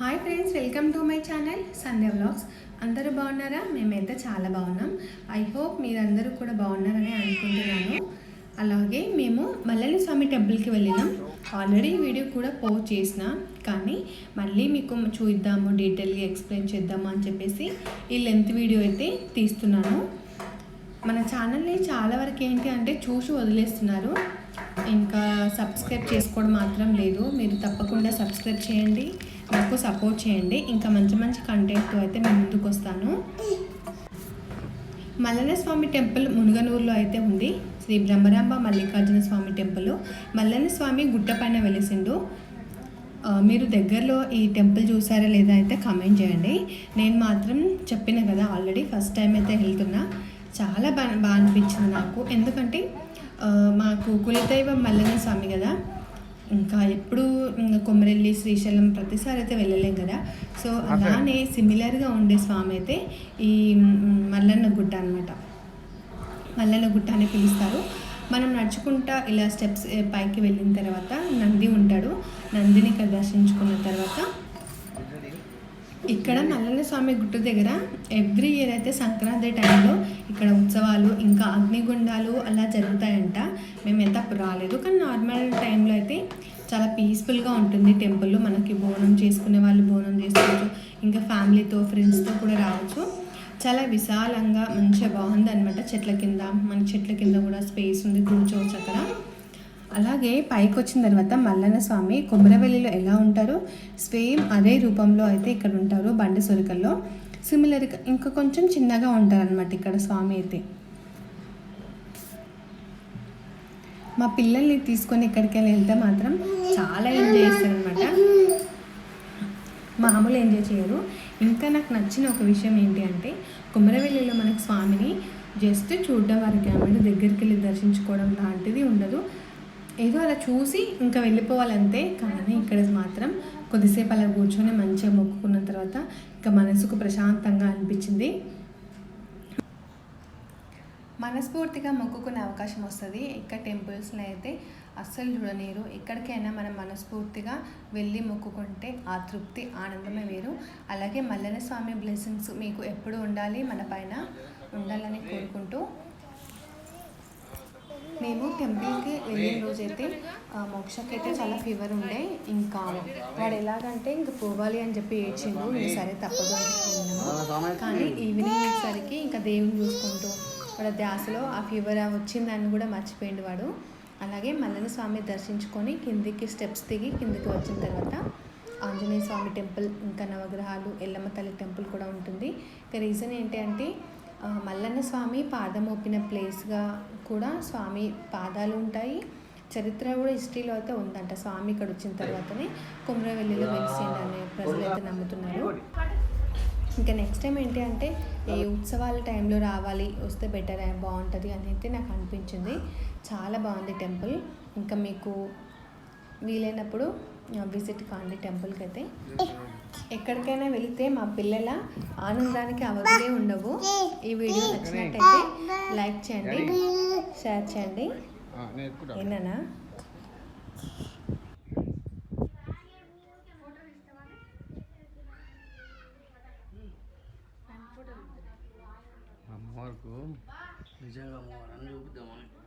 Hi friends welcome to my channel Sandhya vlogs అందరూ బాగున్నారా? మేమైతే చాలా బాగున్నాం. ఐ హోప్ మీరందరూ కూడా బాగున్నారని అనుకుంటున్నాను. అలాగే మేము మల్లెల స్వామి టెంపుల్కి వెళ్ళినాం. ఆల్రెడీ వీడియో కూడా పోస్ట్ చేసిన. కానీ మళ్ళీ మీకు చూద్దాము డీటెయిల్గా ఎక్స్ప్లెయిన్ చేద్దాము అని చెప్పేసి ఈ లెంత్ వీడియో అయితే తీస్తున్నాను. మన ఛానల్ని చాలా వరకు ఏంటి అంటే చూసి వదిలేస్తున్నారు. ఇంకా సబ్స్క్రైబ్ చేసుకోవడం మాత్రం లేదు. మీరు తప్పకుండా సబ్స్క్రైబ్ చేయండి. నాకు సపోర్ట్ చేయండి. ఇంకా మంచి మంచి కంటెంట్తో అయితే నేను ముందుకు వస్తాను. మల్లన్న స్వామి టెంపుల్ మునుగనూరులో అయితే ఉంది. శ్రీ బ్రహ్మరాంబ మల్లికార్జున స్వామి టెంపుల్ మల్లన్న స్వామి గుట్ట పైన వెలిసిండు. మీరు దగ్గరలో ఈ టెంపుల్ చూసారా లేదా అయితే కామెంట్ చేయండి. నేను మాత్రం చెప్పిన కదా ఆల్రెడీ ఫస్ట్ టైం అయితే వెళ్తున్నా. చాలా బాగా బాగా అనిపించింది నాకు. ఎందుకంటే మాకు కులదైవం మల్లన్న స్వామి కదా. ఇంకా ఎప్పుడు ఇంకా కొమరెల్లి శ్రీశైలం ప్రతిసారి అయితే వెళ్ళలేం కదా. సో అలానే సిమిలర్గా ఉండే స్వామి అయితే ఈ మల్లన్న గుట్ట అనమాట మల్లన్న గుట్ట అని పిలుస్తారు. మనం నడుచుకుంటా ఇలా స్టెప్స్ పైకి వెళ్ళిన తర్వాత నంది ఉంటాడు. నందిని దర్శించుకున్న తర్వాత ఇక్కడ మల్లన్న స్వామి గుట్ట దగ్గర ఎవ్రీ ఇయర్ అయితే సంక్రాంతి టైంలో ఇక్కడ ఉత్సవాలు ఇంకా అగ్నిగుండాలు అలా జరుగుతాయంట. మేము అప్పుడు రాలేదు కానీ నార్మల్ టైంలో అయితే చాలా పీస్ఫుల్గా ఉంటుంది టెంపుల్. మనకి బోనం చేసుకునే వాళ్ళు బోనం చేసుకోవచ్చు ఇంకా ఫ్యామిలీతో ఫ్రెండ్స్తో కూడా రావచ్చు. చాలా విశాలంగా మంచిగా బాగుంది అనమాట చెట్ల కింద. మన చెట్ల కింద కూడా స్పేస్ ఉంది కూర్చోవచ్చు అక్కడ. అలాగే పైకి వచ్చిన తర్వాత మల్లన్న స్వామి కొమరవెల్లిలో ఎలా ఉంటారో సేమ్ అదే రూపంలో అయితే ఇక్కడ ఉంటారు బండి సొరికల్లో. సిమిలర్గా ఇంకా కొంచెం చిన్నగా ఉంటారు అనమాట ఇక్కడ స్వామి అయితే. మా పిల్లల్ని తీసుకొని ఎక్కడికైనా వెళ్తే మాత్రం చాలా ఎంజాయ్ చేస్తారనమాట మామూలు ఎంజాయ్ చేయరు. ఇంకా నాకు నచ్చిన ఒక విషయం ఏంటి అంటే కుమరవెల్లిలో మనకు స్వామిని జస్ట్ చూడడం వరకే అన్నమాట దగ్గరికి వెళ్ళి దర్శించుకోవడం లాంటిది ఉండదు. ఏదో అలా చూసి ఇంకా వెళ్ళిపోవాలంతే కానీ ఇక్కడ మాత్రం కొద్దిసేపు అలా కూర్చొని మంచిగా మొక్కుకున్న తర్వాత ఇంకా మనసుకు ప్రశాంతంగా అనిపించింది. మనస్ఫూర్తిగా మొక్కుకునే అవకాశం వస్తుంది. ఇక్కడ టెంపుల్స్లో అయితే అస్సలు చూడనీరు ఎక్కడికైనా మనం మనస్ఫూర్తిగా వెళ్ళి మొక్కుకుంటే ఆ తృప్తి ఆనందమే వేరు. అలాగే మల్లన స్వామి బ్లెస్సింగ్స్ మీకు ఎప్పుడు ఉండాలి మన పైన ఉండాలని కోరుకుంటూ మేము టెంపుల్కి వెళ్ళిన రోజైతే మోక్షకి అయితే చాలా ఫీవర్ ఉండే. ఇంకా వాడు ఎలాగంటే ఇంక పోవాలి అని చెప్పి ఏడ్చిండు. ఇంక సరే తప్పదు కానీ ఈవినింగ్ వచ్చేసరికి ఇంకా దేవుని చూసుకుంటూ వాడు ధ్యాసలో ఆ ఫీవర్ వచ్చిందని కూడా మర్చిపోయిండు వాడు. అలాగే మల్లన్న స్వామి దర్శించుకొని కిందికి స్టెప్స్ దిగి కిందికి వచ్చిన తర్వాత ఆంజనేయ స్వామి టెంపుల్ ఇంకా నవగ్రహాలు ఎల్లమ్మ తల్లి టెంపుల్ కూడా ఉంటుంది. ఇక రీజన్ ఏంటి అంటే మల్లన్న స్వామి పాదం మోపిన ప్లేస్గా కూడా స్వామి పాదాలు ఉంటాయి. చరిత్ర కూడా హిస్టరీలో అయితే ఉందంట స్వామి ఇక్కడ వచ్చిన తర్వాతనే. కుమ్రవెల్లిలో వెలిసిండు అనే ప్రజలు అయితే నమ్ముతున్నారు. ఇంకా నెక్స్ట్ టైం ఏంటి అంటే ఈ ఉత్సవాల టైంలో రావాలి వస్తే బెటర్ బాగుంటుంది అని అయితే నాకు అనిపించింది. చాలా బాగుంది టెంపుల్. ఇంకా మీకు వీలైనప్పుడు విజిట్ కాండి టెంపుల్కి అయితే. ఎక్కడికైనా వెళితే మా పిల్లల ఆనందానికి అవధులే ఉండవు. ఈ వీడియో నచ్చినట్టయితే లైక్ చేయండి షేర్ చేయండి. ఏనా అమ్మవారికి నిజంగా అమ్మవారా